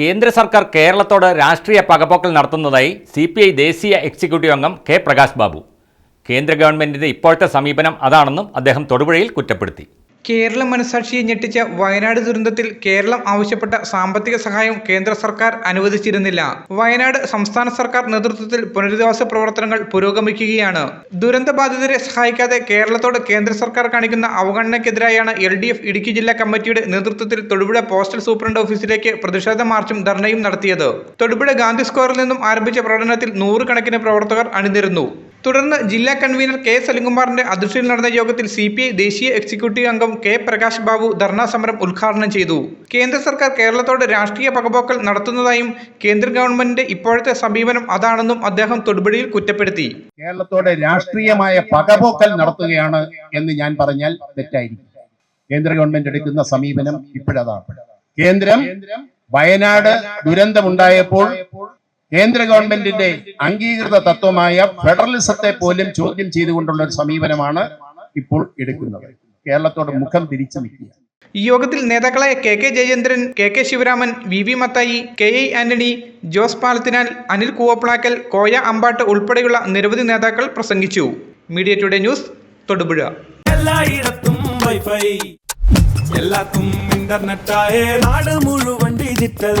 കേന്ദ്ര സർക്കാർ കേരളത്തോട് രാഷ്ട്രീയ പകപോക്കൽ നടത്തുന്നതായി സി പി ഐ ദേശീയ എക്സിക്യൂട്ടീവ് അംഗം കെ പ്രകാശ് ബാബു. കേന്ദ്ര ഗവൺമെന്റിന്റെ ഇപ്പോഴത്തെ സമീപനം അതാണെന്നും അദ്ദേഹം തൊടുപുഴയിൽ കുറ്റപ്പെടുത്തി. കേരള മനസാക്ഷിയെ ഞെട്ടിച്ച വയനാട് ദുരന്തത്തിൽ കേരളം ആവശ്യപ്പെട്ട സാമ്പത്തിക സഹായം കേന്ദ്ര സർക്കാർ അനുവദിച്ചിരുന്നില്ല. വയനാട് സംസ്ഥാന സർക്കാർ നേതൃത്വത്തിൽ പുനരധിവാസ പ്രവർത്തനങ്ങൾ പുരോഗമിക്കുകയാണ്. ദുരന്തബാധിതരെ സഹായിക്കാതെ കേരളത്തോട് കേന്ദ്ര സർക്കാർ കാണിക്കുന്ന അവഗണനയ്ക്കെതിരായാണ് എൽ ഡി എഫ് ഇടുക്കി ജില്ലാ കമ്മിറ്റിയുടെ നേതൃത്വത്തിൽ തൊടുപുഴ പോസ്റ്റൽ സൂപ്രണ്ട് ഓഫീസിലേക്ക് പ്രതിഷേധ മാർച്ചും ധർണയും നടത്തിയത്. തൊടുപുഴ ഗാന്ധി സ്ക്വയറിൽ നിന്നും ആരംഭിച്ച പ്രകടനത്തിൽ നൂറുകണക്കിന് പ്രവർത്തകർ അണിനിരന്നു. തുടർന്ന് ജില്ലാ കൺവീനർ കെ സലിംകുമാറിന്റെ അധ്യക്ഷതയിൽ നടന്ന യോഗത്തിൽ സി പി ഐ ദേശീയ എക്സിക്യൂട്ടീവ് അംഗം കെ പ്രകാശ് ബാബു ധർണാ സമരം ഉദ്ഘാടനം ചെയ്തു. കേന്ദ്ര സർക്കാർ കേരളത്തോട് രാഷ്ട്രീയ പകപോക്കൽ നടത്തുന്നതായും കേന്ദ്ര ഗവൺമെന്റിന്റെ ഇപ്പോഴത്തെ സമീപനം അതാണെന്നും അദ്ദേഹം തൊടുപുഴയിൽ കുറ്റപ്പെടുത്തി. കേരളത്തോട് രാഷ്ട്രീയമായ പകപോക്കൽ നടത്തുകയാണ് എന്ന് ഞാൻ പറഞ്ഞാൽ തെറ്റായിരിക്കും. കേന്ദ്ര ഗവൺമെന്റ് എടുക്കുന്ന സമീപനം ഇപ്പോഴതാണ്. കേന്ദ്രം വയനാട് ദുരന്തമുണ്ടായപ്പോൾ കേന്ദ്ര ഗവൺമെന്റിന്റെ അംഗീകൃത തത്വമായ ഫെഡറലിസത്തെ പോലും ചോദ്യം ചെയ്തുകൊണ്ടുള്ള ഒരു സമീപനമാണ് ഇപ്പോൾ എടുക്കുന്നത്. കേരളത്തോട് മുഖം തിരിച്ചു നിൽക്കുക. ഈ യോഗത്തിൽ നേതാക്കളായ K K Jayachandran K K Sivaraman V V Mathai K I Antony Jose Palathinal Anil Koovappilakkal Koya Ambat ഉൾപ്പെടെയുള്ള നിരവധി നേതാക്കൾ പ്രസംഗിച്ചു. Media today news Thodupuzha. എല്ലായിടത്തും വൈഫൈ. എല്ലാത്തും ഇന്റർനെറ്റായേ നാട് മുഴുവൻ ഡിജിറ്റൽ.